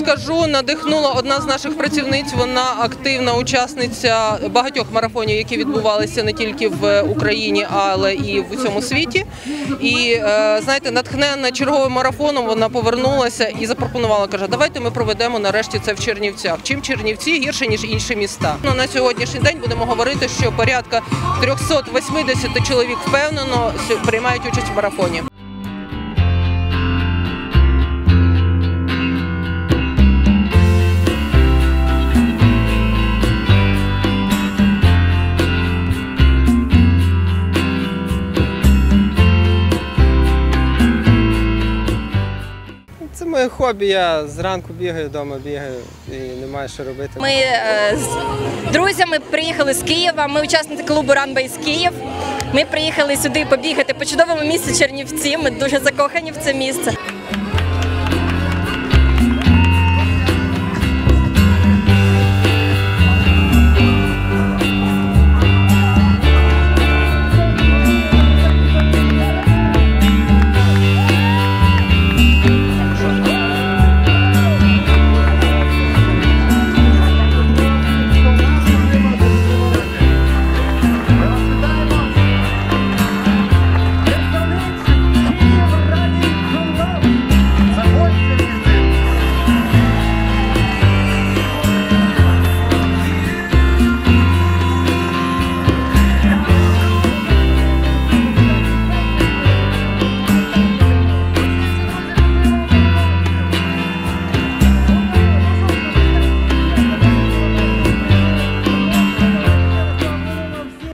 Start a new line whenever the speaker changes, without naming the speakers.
скажу, надихнула одна з наших працівниць. Вона активна учасниця багатьох марафонів, які відбувалися не тільки в Україні, але і в усьому світі. І е, знаєте, натхненна черговим марафоном, вона повернулася і запропонувала. каже: давайте ми проведемо нарешті це в Чернівцях. Чим Чернівці гірше ніж інші міста. Ну на сьогоднішній день будемо говорити, що порядка 380 чоловік впевнено приймають участь в марафоні.
Моє хобі. Я зранку бігаю, вдома бігаю і немає що робити.
Ми е, з друзями приїхали з Києва. Ми учасники клубу Ранбейс Київ. Ми приїхали сюди побігати по чудовому місці Чернівці. Ми дуже закохані в це місце.